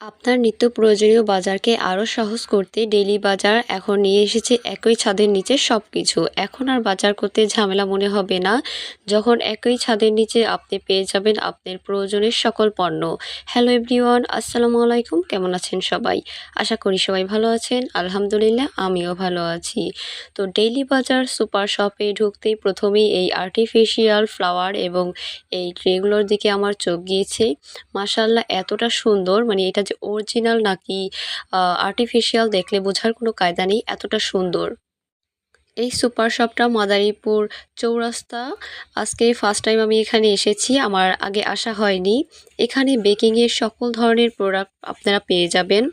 আপনার নিত্য প্রয়োজনীয় বাজারকে আরও সহজ করতে ডেলি বাজার এখন নিয়ে এসেছে একই ছাদের নিচে সব কিছু এখন আর বাজার করতে ঝামেলা মনে হবে না। যখন একই ছাদের নিচে আপনি পেয়ে যাবেন আপনার প্রয়োজনের সকল পণ্য। হ্যালো এভরিওয়ান, আসসালামু আলাইকুম। কেমন আছেন সবাই? আশা করি সবাই ভালো আছেন। আলহামদুলিল্লাহ, আমিও ভালো আছি। তো ডেইলি বাজার সুপার শপে ঢুকতেই প্রথমেই এই আর্টিফিশিয়াল ফ্লাওয়ার এবং এই ট্রেগুলোর দিকে আমার চোখ গিয়েছে। মাসাল্লাহ এতটা সুন্দর মানে এটা যে অরিজিনাল নাকি আর্টিফিশিয়াল দেখলে বোঝার কোনো কায়দা নেই, এতটা সুন্দর। এই সুপার শপটা মাদারীপুর চৌরাস্তা। আজকে ফার্স্ট টাইম আমি এখানে এসেছি, আমার আগে আসা হয়নি। এখানে বেকিংয়ের সকল ধরনের প্রোডাক্ট আপনারা পেয়ে যাবেন।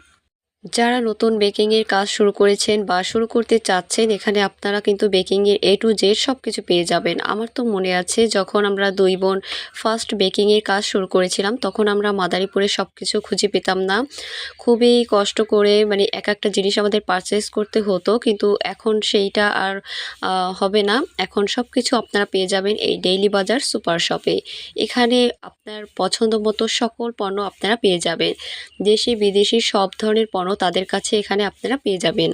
যারা নতুন বেকিংয়ের কাজ শুরু করেছেন বা শুরু করতে চাচ্ছেন, এখানে আপনারা কিন্তু বেকিংয়ের এ টু জেড সব কিছু পেয়ে যাবেন। আমার তো মনে আছে, যখন আমরা দুই বোন ফার্স্ট বেকিংয়ের কাজ শুরু করেছিলাম, তখন আমরা মাদারীপুরে সব কিছু খুঁজে পেতাম না। খুবই কষ্ট করে মানে এক একটা জিনিস আমাদের পারচেস করতে হতো, কিন্তু এখন সেইটা আর হবে না। এখন সব কিছু আপনারা পেয়ে যাবেন এই ডেইলি বাজার সুপার শপে এখানে আপনার পছন্দ মতো সকল পণ্য আপনারা পেয়ে যাবেন। দেশি বিদেশি সব ধরনের পণ্য তাদের কাছে এখানে আপনারা পেয়ে যাবেন।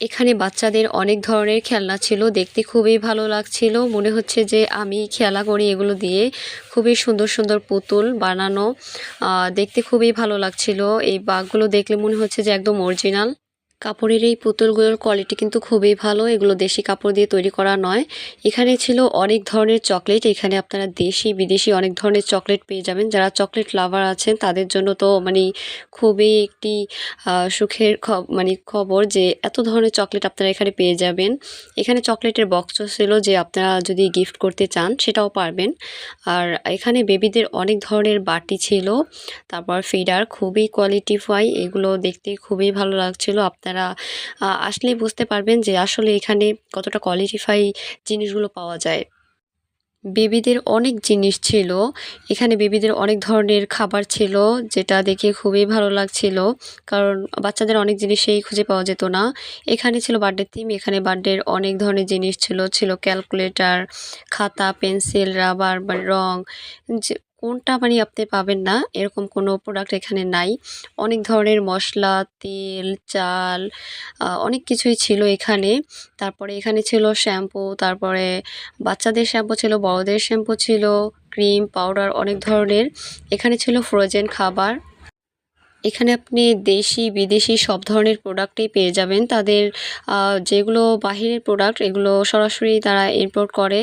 এখানে বাচ্চাদের অনেক ধরনের খেলনা ছিল, দেখতে খুবই ভালো লাগছিল। মনে হচ্ছে যে আমি খেলা করি এগুলো দিয়ে খুবই সুন্দর সুন্দর পুতুল বানানো দেখতে খুবই ভালো লাগছিল। এই বাঘগুলো দেখলে মনে হচ্ছে যে একদম অরিজিনাল কাপড়ের এই পুতুলগুলোর কোয়ালিটি কিন্তু খুবই ভালো। এগুলো দেশি কাপড় দিয়ে তৈরি করা নয়। এখানে ছিল অনেক ধরনের চকলেট এখানে আপনারা দেশি, বিদেশি অনেক ধরনের চকলেট পেয়ে যাবেন। যারা চকলেট লাভার আছেন, তাদের জন্য তো মানে খুবই একটি সুখের মানে খবর যে এত ধরনের চকলেট আপনারা এখানে পেয়ে যাবেন। এখানে চকলেটের বক্সও ছিল যে আপনারা যদি গিফট করতে চান, সেটাও পারবেন। আর এখানে বেবিদের অনেক ধরনের বাটি ছিল। তারপর ফিডার খুবই কোয়ালিটিফাই এগুলো দেখতে খুবই ভালো লাগছিল। আপনার আপনারা আসলেই বুঝতে পারবেন যে আসলে এখানে কতটা কোয়ালিটিফাই জিনিসগুলো পাওয়া যায়। বেবিদের অনেক জিনিস ছিল, এখানে বেবিদের অনেক ধরনের খাবার ছিল, যেটা দেখে খুবই ভালো লাগছিল, কারণ বাচ্চাদের অনেক জিনিসই খুঁজে পাওয়া যেত না। এখানে ছিল বার্থডে থিম এখানে বার্থডের অনেক ধরনের জিনিস ছিল ছিল ক্যালকুলেটার খাতা পেন্সিল রাবার বা রং কোনটা মানে আপনি পাবেন না, এরকম কোনো প্রোডাক্ট এখানে নাই। অনেক ধরনের মশলা, তেল, চাল অনেক কিছুই ছিল এখানে। তারপরে এখানে ছিল শ্যাম্পু তারপরে বাচ্চাদের শ্যাম্পু ছিল, বড়দের শ্যাম্পু ছিল ক্রিম পাউডার অনেক ধরনের। এখানে ছিল ফ্রোজেন খাবার। এখানে আপনি দেশি, বিদেশি সব ধরনের প্রোডাক্টই পেয়ে যাবেন। তাদের যেগুলো বাহিরের প্রোডাক্ট এগুলো সরাসরি তারা ইম্পোর্ট করে।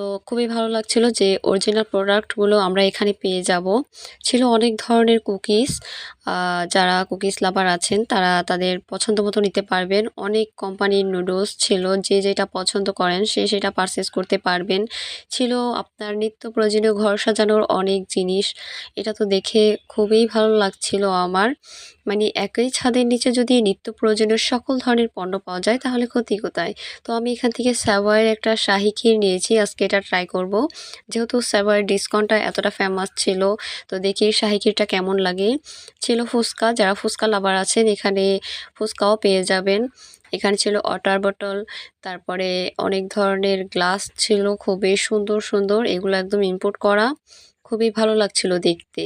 তো খুবই ভালো লাগছিল যে অরিজিনাল প্রোডাক্টগুলো আমরা এখানে পেয়ে যাব। ছিল অনেক ধরনের কুকিজ যারা কুকিজ লাভার আছেন তারা তাদের পছন্দ মতো নিতে পারবেন। অনেক কোম্পানির নুডলস ছিল, যে যেটা পছন্দ করেন সে সেটা পারচেস করতে পারবেন। ছিল আপনার নিত্য প্রয়োজনীয় ঘর সাজানোর অনেক জিনিস, এটা তো দেখে খুবই ভালো লাগছিল আমার। মানে একই ছাদের নিচে যদি নিত্য প্রয়োজনীয় সকল ধরনের পণ্য পাওয়া যায়, তাহলে ক্ষতি কোথায়? তো আমি এখান থেকে স্যাভয়ের একটা শাহি ক্ষীর নিয়েছি, আজকে এটা ট্রাই করব। যেহেতু স্যাভয়ের ডিসকাউন্টটা এতটা ফেমাস ছিল, তো দেখি শাহি ক্ষীরটা কেমন লাগে। ছিল ফুচকা, যারা ফুচকা লাভার আছেন, এখানে ফুচকাও পেয়ে যাবেন। এখানে ছিল ওয়াটার বটল তারপরে অনেক ধরনের গ্লাস ছিল, খুবই সুন্দর সুন্দর, এগুলো একদম ইম্পোর্ট করা। খুবই ভালো লাগছিল দেখতে।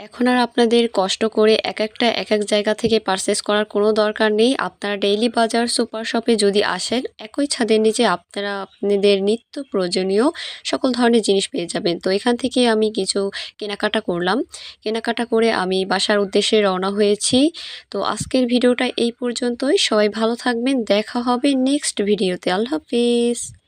এখন আর আপনাদের কষ্ট করে এক একটা, এক এক জায়গা থেকে পারচেস করার কোনো দরকার নেই। আপনারা ডেইলি বাজার সুপার শপে যদি আসেন, একই ছাদের নিচে আপনারা, আপনাদের নিত্য প্রয়োজনীয় সকল ধরনের জিনিস পেয়ে যাবেন। তো এখান থেকে আমি কিছু কেনাকাটা করলাম। কেনাকাটা করে আমি বাসার উদ্দেশ্যে রওনা হয়েছি। তো আজকের ভিডিওটা এই পর্যন্তই। সবাই ভালো থাকবেন। দেখা হবে নেক্সট ভিডিওতে আল্লাহ হাফিজ।